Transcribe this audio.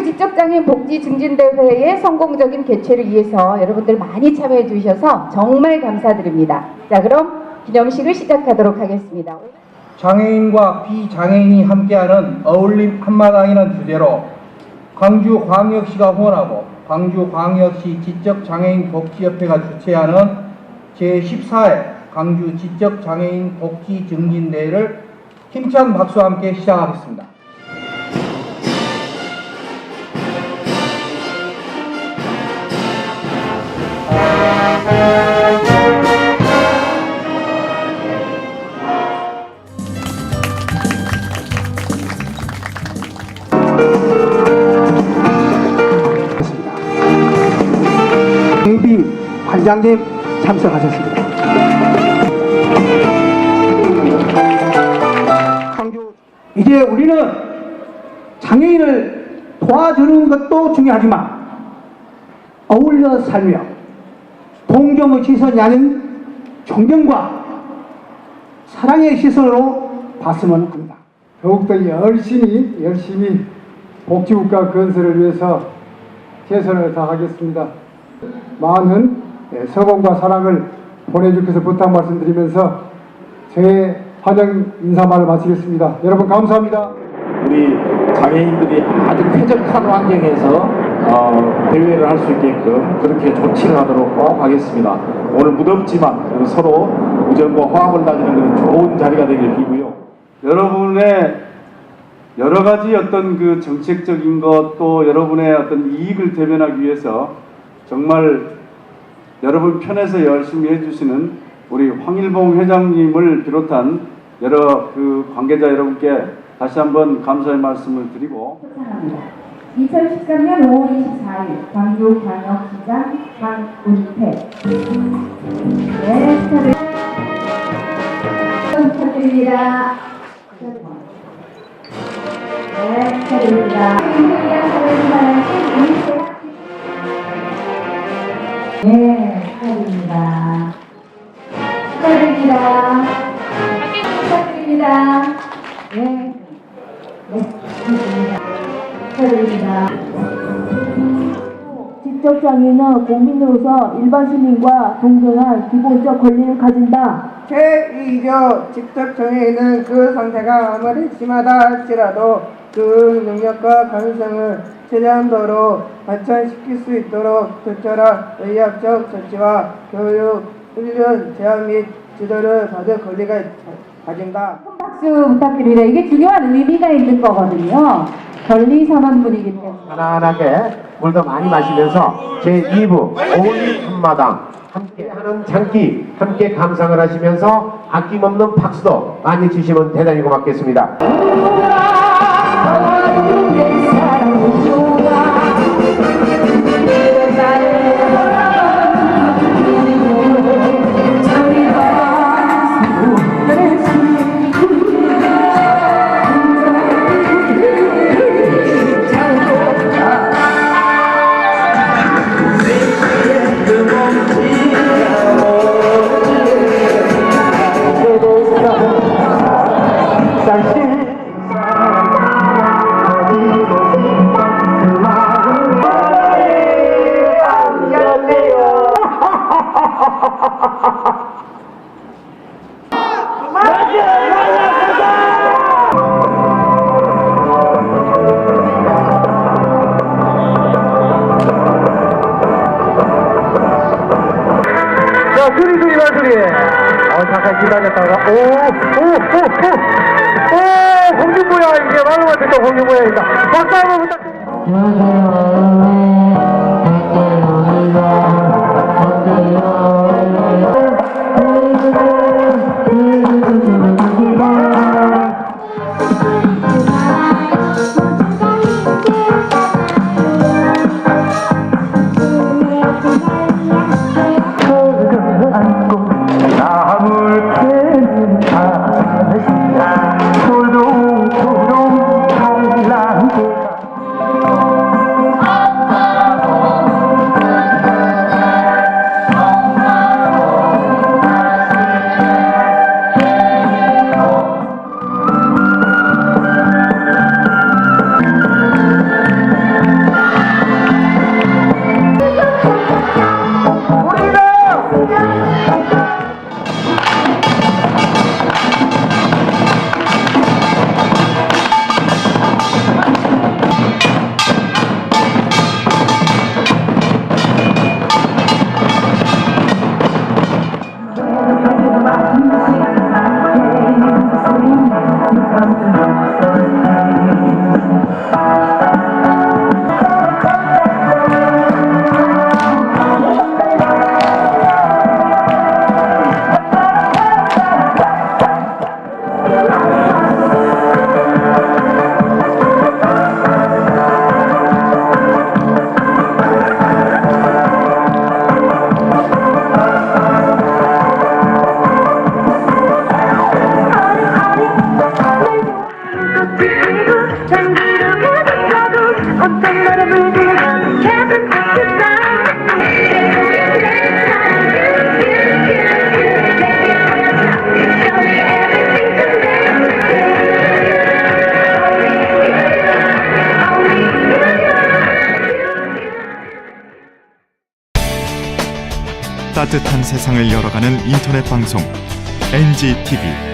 광주 직접장애인 복지 증진대회의 성공적인 개최를 위해서 여러분들 많이 참여해 주셔서 정말 감사드립니다. 자, 그럼 기념식을 시작하도록 하겠습니다. 장애인과 비장애인이 함께하는 어울림 한마당이라는 주제로 광주광역시가 후원하고 광주광역시 지적장애인 복지협회가 주최하는 제14회 광주 지적장애인 복지 증진대회를 힘찬 박수와 함께 시작하겠습니다. 대비 관장님 참석하셨습니다. 이제 우리는 장애인을 도와주는 것도 중요하지만 어울려 살며 동정의 시선이 아닌 존경과 사랑의 시선으로 봤으면 합니다. 더욱더 열심히 열심히 복지국가 건설을 위해서 최선을 다하겠습니다. 많은 예, 서봉과 사랑을 보내주께서 부탁 말씀드리면서 제 환영 인사말을 마치겠습니다. 여러분 감사합니다. 우리 장애인들이 아주 쾌적한 환경에서 어, 대회를 할 수 있게끔 그렇게 조치를 하도록 꼭 하겠습니다. 오늘 무덥지만 서로 우정과 화합을 다지는 그런 좋은 자리가 되길 비고요. 여러분의 여러 가지 어떤 그 정책적인 것 또 여러분의 어떤 이익을 대변하기 위해서 정말 여러분 편에서 열심히 해주시는 우리 황일봉 회장님을 비롯한 여러 그 관계자 여러분께 다시 한번 감사의 말씀을 드리고 2013년 5월 24일 광주광역시장 강운태 네, 축하드립니다. 축하드립니다. 네, 축하드립니다. 직접장애인은 국민으로서 일반 시민과 동등한 기본적 권리를 가진다. 제2조 직접 장애인은 그 상태가 아무리 심하다 할지라도 그 능력과 가능성을 최대한도로 발전시킬 수 있도록 적절한 의학적 조치와 교육, 훈련, 제한 및 지도를 받을 권리가 가진다. 박수 부탁드립니다. 이게 중요한 의미가 있는 거거든요. 권리 선언문이기 때문에. 편안하게 물도 많이 마시면서 제2부 어울림 한마당 함께 하는 장기 함께 감상을 하시면서 아낌없는 박수도 많이 주시면 대단히 고맙겠습니다. 소리 소리 말 소리. 어, 잠깐 기다렸다가, 오, 오, 오, 오, 오, 공주모야, 이게 마루한테 또 공주모야이다. 박수 한번 부탁드립니다. 따뜻한 세상을 열어가는 인터넷 방송 NGTV